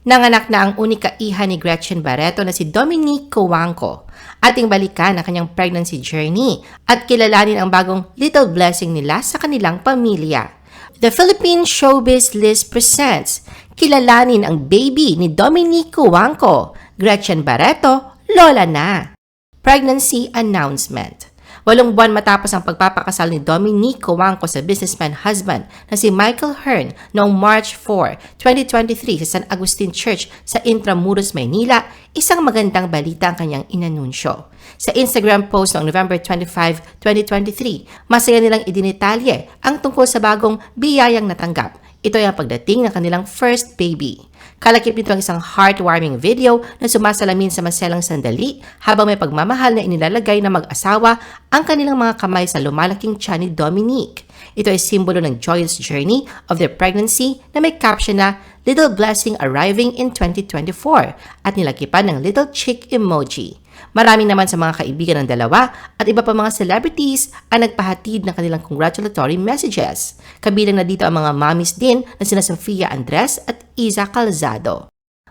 Nanganak na ang unika iha ni Gretchen Barreto na si Dominique Coangco. Ating balikan ang kanyang pregnancy journey at kilalanin ang bagong little blessing nila sa kanilang pamilya. The Philippine Showbiz List presents Kilalanin ang baby ni Dominique Coangco, Gretchen Barreto, Lola na. Pregnancy Announcement Walong buwan matapos ang pagpapakasal ni Dominique Coangco sa businessman husband na si Michael Hearn noong March 4, 2023 sa San Agustin Church sa Intramuros, Maynila, isang magandang balita ang kanyang inanunsyo. Sa Instagram post noong November 25, 2023, masaya nilang idinitalye ang tungkol sa bagong biyayang natanggap. Ito ay ang pagdating ng kanilang first baby. Kalakip nito ang isang heartwarming video na sumasalamin sa maselang sandali habang may pagmamahal na inilalagay ng mag-asawa ang kanilang mga kamay sa lumalaking tiyan ni Dominique. Ito ay simbolo ng joyous journey of their pregnancy na may caption na Little Blessing Arriving in 2024 at nilakipan ng little chick emoji. Marami naman sa mga kaibigan ng dalawa at iba pa mga celebrities ang nagpahatid ng kanilang congratulatory messages. Kabilang na dito ang mga mommies din na sina Sofia Andres at Isa Calzado.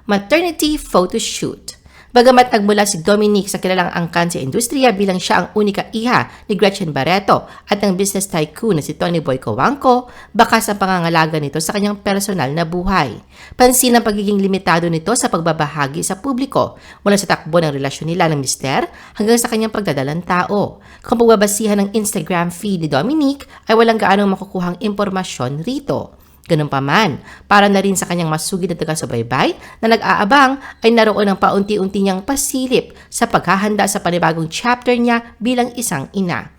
Maternity Photo Shoot Bagamat nagmula si Dominique sa kilalang angkan sa industriya bilang siya ang unika iha ni Gretchen Barreto at ng business tycoon na si Tony Boy Coangco, bakas ang pangangalaga nito sa kanyang personal na buhay. Pansin ang pagiging limitado nito sa pagbabahagi sa publiko mula sa takbo ng relasyon nila ng mister hanggang sa kanyang pagdadalang tao. Kung pagbabasihan ng Instagram feed ni Dominique ay walang gaanong makukuhang impormasyon rito. Ganun pa man, para na rin sa kanyang masugid na taga-subaybay na nag-aabang ay naroon ng paunti-unti niyang pasilip sa paghahanda sa panibagong chapter niya bilang isang ina.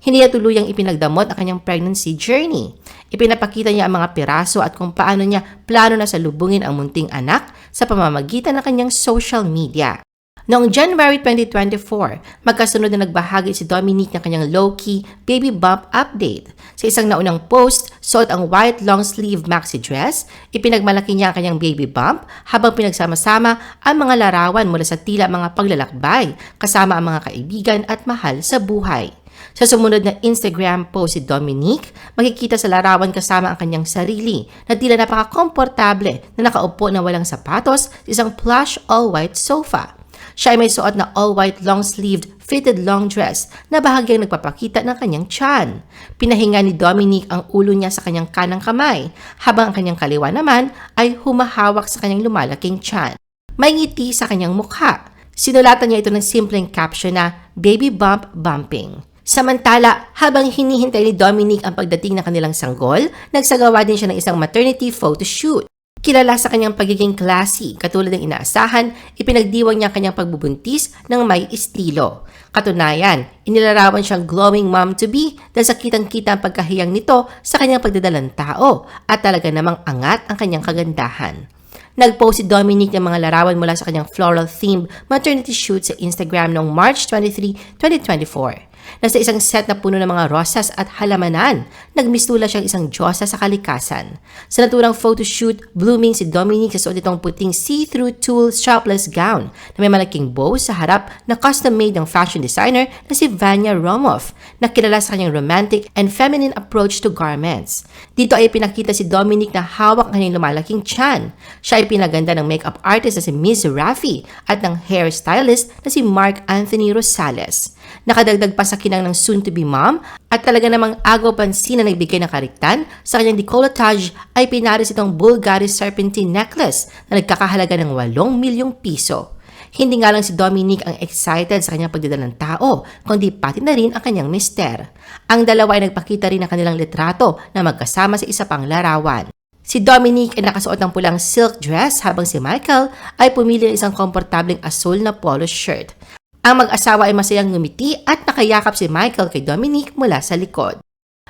Hindi niya tuluyang ipinagdamot ang kanyang pregnancy journey. Ipinapakita niya ang mga piraso at kung paano niya plano na salubungin ang munting anak sa pamamagitan ng kanyang social media. Noong January 2024, magkasunod na nagbahagi si Dominique ng kanyang low-key baby bump update. Sa isang naunang post, suot ang white long-sleeve maxi dress, ipinagmalaki niya ang kanyang baby bump habang pinagsama-sama ang mga larawan mula sa tila mga paglalakbay kasama ang mga kaibigan at mahal sa buhay. Sa sumunod na Instagram post si Dominique, makikita sa larawan kasama ang kanyang sarili na tila napaka-komportable na nakaupo na walang sapatos sa isang plush all-white sofa. Siya ay may suot na all-white long-sleeved fitted long dress na bahagyang nagpapakita ng kanyang tiyan. Pinahinga ni Dominique ang ulo niya sa kanyang kanang kamay, habang ang kanyang kaliwa naman ay humahawak sa kanyang lumalaking tiyan. May ngiti sa kanyang mukha. Sinulatan niya ito ng simpleng caption na Baby Bump Bumping. Samantala, habang hinihintay ni Dominique ang pagdating ng kanilang sanggol, nagsagawa din siya ng isang maternity photo shoot. Kilala sa kanyang pagiging classy, katulad ng inaasahan, ipinagdiwang niya ang kanyang pagbubuntis ng may estilo. Katunayan, inilarawan siyang glowing mom-to-be dahil sa kitang-kita ang pagkahiyang nito sa kanyang pagdadalang tao at talaga namang angat ang kanyang kagandahan. Nag-post si Dominique ng mga larawan mula sa kanyang floral-themed maternity shoot sa Instagram noong March 23, 2024. Nasa isang set na puno ng mga rosas at halamanan, nagmistula siyang isang diyosa sa kalikasan. Sa naturang photoshoot, blooming si Dominique sa suot nitong puting see-through tulle strapless gown na may malaking bow sa harap na custom-made ng fashion designer na si Vanya Romoff, na kilala sa kanyang romantic and feminine approach to garments. Dito ay pinakita si Dominique na hawak ang kanyang lumalaking tiyan. Siya ay pinaganda ng makeup artist na si Miss Raffi at ng hairstylist na si Mark Anthony Rosales. Nakadagdag pa sa kinang ng soon-to-be mom at talaga namang agaw pansin na nagbigay ng kariktan sa kanyang decolletage ay pinaris itong Bulgari Serpentine necklace na nagkakahalaga ng 8 milyong piso. Hindi nga lang si Dominique ang excited sa kanyang pagdadala ng tao, kundi pati na rin ang kanyang mister. Ang dalawa ay nagpakita rin ng kanilang litrato na magkasama sa isa pang larawan. Si Dominique ay nakasuot ng pulang silk dress habang si Michael ay pumili ng isang komportableng asul na polo shirt. Ang mag-asawa ay masayang ngumiti at nakayakap si Michael kay Dominique mula sa likod.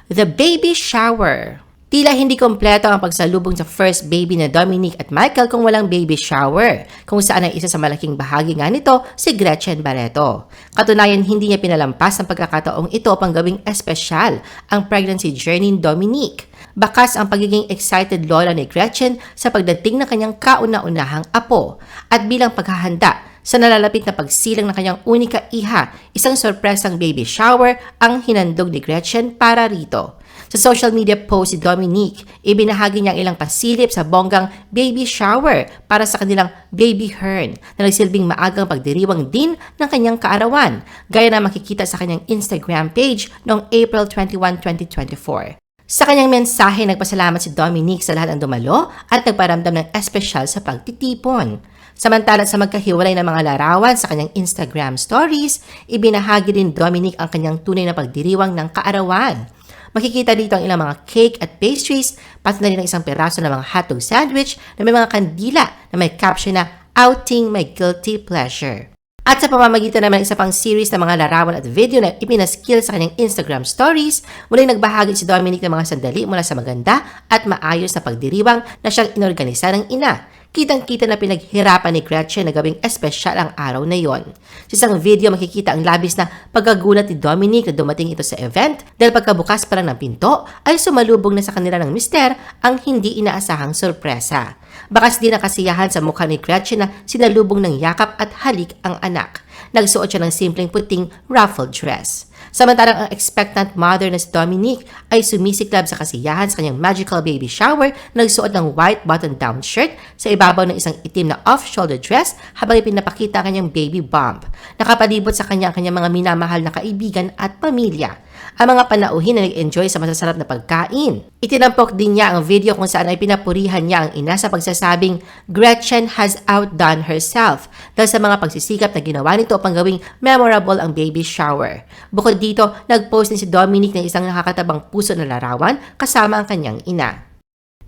The Baby Shower Tila hindi kompleto ang pagsalubong sa first baby na Dominique at Michael kung walang baby shower, kung saan ay isa sa malaking bahagi nga nito si Gretchen Barreto. Katunayan, hindi niya pinalampas ang pagkakataong ito pang gawing espesyal ang pregnancy journey ni Dominique. Bakas ang pagiging excited lola ni Gretchen sa pagdating ng kanyang kauna-unahang apo at bilang paghahanda sa nalalapit na pagsilang ng kanyang unika iha, isang sorpresang baby shower ang hinandog ni Gretchen para rito. Sa social media post si Dominique, ibinahagi niya ang ilang pasilip sa bonggang baby shower para sa kanilang baby Hearn na nagsilbing maagang pagdiriwang din ng kanyang kaarawan, gaya na makikita sa kanyang Instagram page noong April 21, 2024. Sa kanyang mensahe, nagpasalamat si Dominique sa lahat ng dumalo at nagparamdam ng espesyal sa pagtitipon. Samantala sa magkahiwalay ng mga larawan sa kanyang Instagram stories, ibinahagi din Dominic ang kanyang tunay na pagdiriwang ng kaarawan. Makikita dito ang ilang mga cake at pastries, pati na rin ang isang peraso ng mga hotdog sandwich na may mga kandila na may caption na Outing My Guilty Pleasure. At sa pamamagitan naman ng isa pang series ng mga larawan at video na ipinaskill sa kanyang Instagram stories, muling nagbahagi si Dominic ng mga sandali mula sa maganda at maayos na pagdiriwang na siyang inorganisa ng ina. Kitang-kita na pinaghirapan ni Gretchen na gawing espesyal ang araw na yon. Sa isang video makikita ang labis na pagkagulat ni Dominic na dumating ito sa event dahil pagkabukas pa lang ng pinto ay sumalubong na sa kanila ng mister ang hindi inaasahang sorpresa. Bakas din ang kasiyahan sa mukha ni Gretchen na sinalubong ng yakap at halik ang anak. Nagsuot siya ng simpleng puting ruffled dress. Samantalang ang expectant mother na si Dominique ay sumisiklab sa kasiyahan sa kanyang magical baby shower na nagsuot ng white button-down shirt sa ibabaw ng isang itim na off-shoulder dress habang ipinapakita ang kanyang baby bump. Nakapalibot sa kanya ang kanyang mga minamahal na kaibigan at pamilya ang mga panauhin na nag-enjoy sa masasarap na pagkain. Itinampok din niya ang video kung saan ay pinapurihan niya ang ina sa pagsasabing Gretchen has outdone herself dahil sa mga pagsisikap na ginawa nito upang gawing memorable ang baby shower. Bukod dito, nag-post din si Dominic ng isang nakakatabang puso na larawan kasama ang kanyang ina.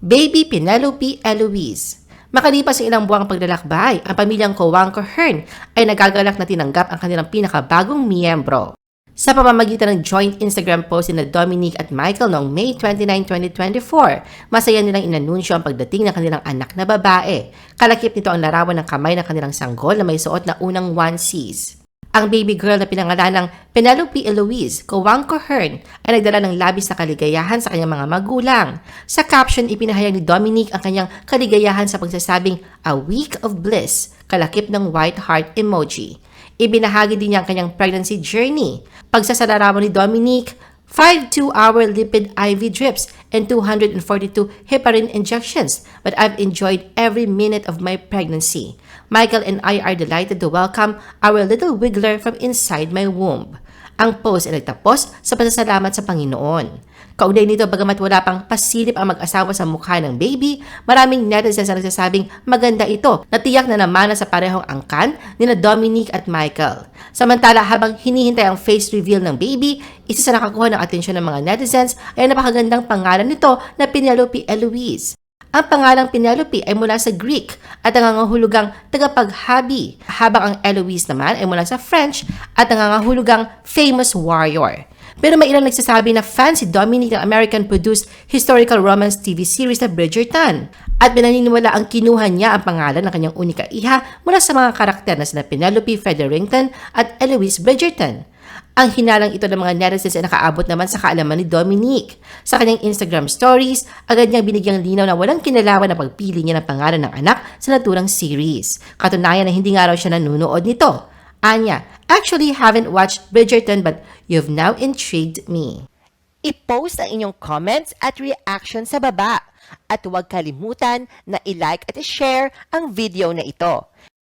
Baby Penelope Eloise Makalipas ang ilang buwang paglalakbay, ang pamilyang Cowanco Hearn ay nagagalak na tinanggap ang kanilang pinakabagong miyembro. Sa pamamagitan ng joint Instagram post ni Dominic at Michael noong May 29, 2024, masaya nilang inanunsyo ang pagdating ng kanilang anak na babae. Kalakip nito ang larawan ng kamay ng kanilang sanggol na may suot na unang onesies. Ang baby girl na pinangalan ng Penelope Eloise Cowanco Hearn ay nagdala ng labis na kaligayahan sa kanyang mga magulang. Sa caption, ipinahayag ni Dominic ang kanyang kaligayahan sa pagsasabing, A Week of Bliss, kalakip ng white heart emoji. Ibinahagi din niya ang kanyang pregnancy journey. Pagsasalarawan ni Dominic, 5 2-hour lipid IV drips and 242 heparin injections, but I've enjoyed every minute of my pregnancy. Michael and I are delighted to welcome our little wiggler from inside my womb. Ang post ay nagtapos sa pasasalamat sa Panginoon. Kaugnay nito, bagamat wala pang pasilip ang mag-asawa sa mukha ng baby, maraming netizens ang nagsasabing maganda ito na tiyak na namana sa parehong angkan ni na Dominic at Michael. Samantala, habang hinihintay ang face reveal ng baby, isa sa nakakuha ng atensyon ng mga netizens ay ang napakagandang pangalan nito na Penelope Eloise. Ang pangalang Penelope ay mula sa Greek at nangangahulugang tagapaghabi, habang ang Eloise naman ay mula sa French at nangangahulugang famous warrior. Pero may ilang nagsasabi na fan si Dominic ng American-produced historical romance TV series na Bridgerton. At pinaniniwala ang kinuha niya ang pangalan ng kanyang unika iha mula sa mga karakter na sina Penelope Featherington at Eloise Bridgerton. Ang hinalang ito ng mga netizens ay nakaabot naman sa kaalaman ni Dominique. Sa kanyang Instagram stories, agad niyang binigyang linaw na walang kinalawan na pagpili niya ng pangalan ng anak sa naturang series. Katunayan na hindi nga raw siya nanunood nito. Anya, actually haven't watched Bridgerton but you've now intrigued me. I-post ang inyong comments at reaction sa baba. At huwag kalimutan na i-like at i-share ang video na ito.